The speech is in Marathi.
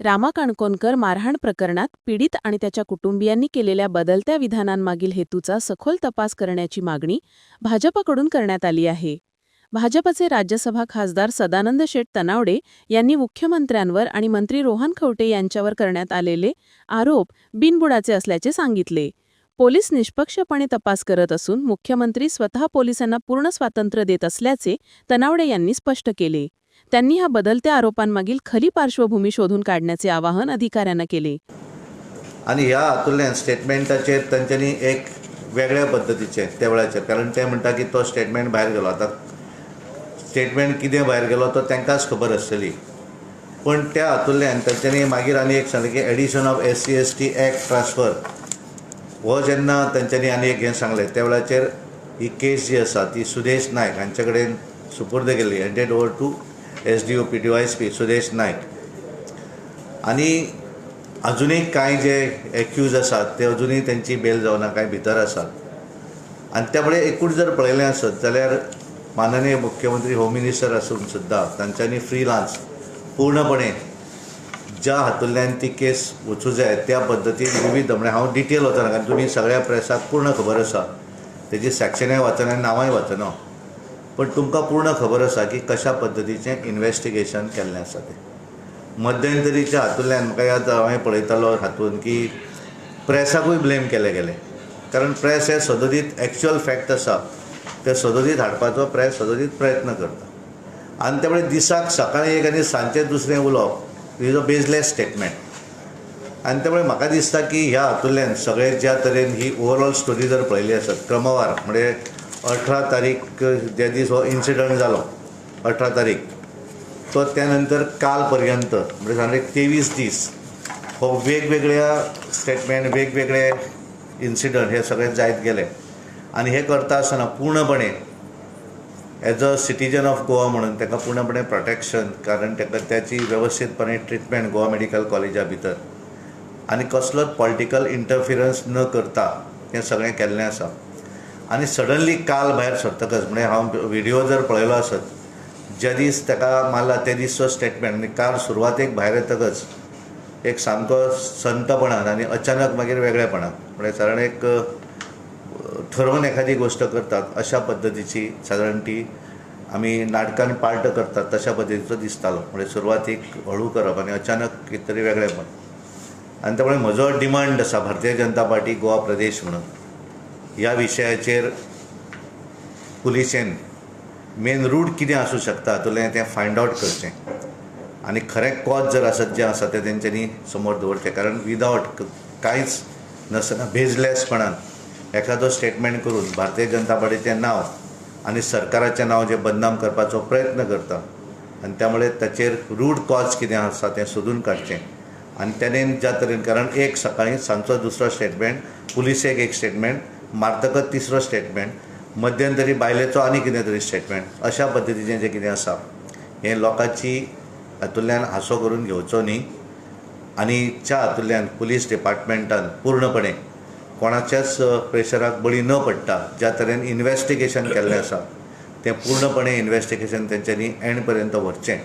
रामा काणकोणकर मारहाण प्रकरणात पीडित आणि त्याच्या कुटुंबियांनी केलेल्या बदलत्या विधानांमागील हेतूचा सखोल तपास करण्याची मागणी भाजपकडून करण्यात आली आहे. भाजपचे राज्यसभा खासदार सदानंद शेठ तनावडे यांनी मुख्यमंत्र्यांवर आणि मंत्री रोहन खवटे यांच्यावर करण्यात आलेले आरोप बिनबुडाचे असल्याचे सांगितले. पोलीस निष्पक्षपणे तपास करत असून मुख्यमंत्री स्वतः पोलिसांना पूर्ण स्वातंत्र्य देत असल्याचे तनावडे यांनी स्पष्ट केले. त्यांनी ह्या बदलत्या आरोपांमागील खरी पार्श्वभूमी शोधून काढण्याचे आवाहन अधिकाऱ्यांना केले. आणि ह्या हातूंतल्यान स्टेटमेंटाचेर तांच्यांनी एक वेगळ्या पद्दतीचे त्या वेळाचेर कारण ते म्हणटा की तो स्टेटमेंट भायर गेलो आतां स्टेटमेंट कितें भायर गेलो तो तांकांच खबर आसतली पण त्या हातूंतल्यान तांच्यांनी मागीर आनी एक सांगलें की addition of S C S T act transfer हो जेन्ना तांच्यांनी आनी एक हें सांगलें त्या वेळाचेर ही केस जी आसा ती सुदेश नायक हांचे कडेन सुपूर्द केल्ली handed over to S D O P D S P Sudesh Naik आनी अजुनूय कांय जे एक्यूज आसात ते अजुनूय तेंची बेल जावना कांय भितर आसात आनी त्या मुळे एकूण जर पळयलें आसत जाल्यार माननीय मुख्यमंत्री होम मिनिस्टर आसून सुद्दां तांच्यांनी फ्रीलान्स पूर्णपणे ज्या हातूंतल्यान ती केस वचूं जाय त्या पद्दतीन विविध म्हणजे हांव डिटेल वचना कारण तुमी सगळ्या प्रेसाक पूर्ण खबर आसा तेजी सॅक्शनय वाचना नांवांय वाचना हो. पण तुमकां पूर्ण खबर आसा की कशा पद्दतीचें इन्वेस्टिगेशन केल्लें आसा तें मध्यंतरीच्या हातूंतल्यान म्हाका याद हांवें पळयतालो हातूंत की प्रेसाकूय ब्लेम केलें गेलें. कारण प्रेस हे सदोदीत एक्च्युअल फॅक्ट आसा. ते सदोदीत हाडपाचो प्रेस सदोदीत प्रयत्न करता. आनी त्यामुळे दिसाक सकाळीं एक आनी सांजचें दुसरें उलोवप इज अ बेजलेस स्टेटमेंट आनी त्यामुळे म्हाका दिसता की ह्या हातूंतल्यान सगळे ज्या तरेन ही ओवरऑल स्टोरी जर पळयली आसत क्रमवार म्हणजे अठरा तारीख ज्या दीस हो इन्सिडंट जालो अठरा तारीख. तो त्या नंतर काल पर्यंत म्हणजे सांगले तेवीस दीस हो वेगवेगळ्या स्टेटमेंट वेगवेगळे इन्सिडंट हे सगळे जायत गेले आनी हे करता आसतना पूर्णपणे as a citizen of Goa म्हणून ताका पूर्णपणे प्रोटेक्शन कारण ताका त्याची वेवस्थीतपणे ट्रिटमेंट गोवा मेडिकल कॉलेजा भितर. आनी कसलोच पॉलिटिकल इंटरफिरन्स न करता हें सगळें केल्लें आसा आनी सडनली काल भायर सरतकच. म्हणजे हांव व्हिडियो जर पळयलो आसत ज्या दीस ताका मारला ते दीसचो स्टेटमेंट आनी काल सुरवातेक भायर येतकच एक सामको संतपणान आनी अचानक मागीर वेगळेपणान. म्हणजे सादारण एक ठरवून एखादी गोष्ट करतात अशा पद्दतीची सादारण ती आमी नाटकान पार्ट करतात तशा पद्दतीचो दिसतालो. म्हणजे सुरवातीक हळू करप आनी अचानक कितें तरी वेगळेपण. आनी त्यामुळे म्हजो डिमांड आसा भारतीय जनता पार्टी गोवा प्रदेश म्हणून ह्या विशयाचेर पुलिसेन मेन रूट कितें आसूं शकता हातूंतलें तें फायंड आवट करचें. आनी खरें कॉज जर आसत जें आसा तें तेंच्यांनी समोर दवरचें. कारण विदावट कांयच नसना भेजलेसपणान एखादो स्टेटमेंट करून भारतीय जनता पार्टीचें नांव आनी सरकाराचें नांव जें बदनाम करपाचो प्रयत्न करता आनी त्यामुळे ताचेर रूट कॉज कितें आसा तें सोदून काडचें. आनी तेणेन ज्या तरेन कारण एक सकाळीं सांजचो दुसरो स्टेटमेंट पुलिसेक एक स्टेटमेंट मारतकच तिसरो स्टेटमेंट मध्यंतरी बायलेचो आनी कितें तरी स्टेटमेंट अशा पद्दतीचें जें कितें आसा हें लोकांची हातूंतल्यान हांसो करून घेवचो न्ही. आनी च्या हातूंतल्यान पुलीस डिपार्टमेंटान पूर्णपणे कोणाच्याच प्रेशराक बळी न पडटा ज्या तरेन इन्वेस्टिगेशन केल्लें आसा तें पूर्णपणे इन्वेस्टिगेशन तेंच्यांनी एंड पर्यंत व्हरचें.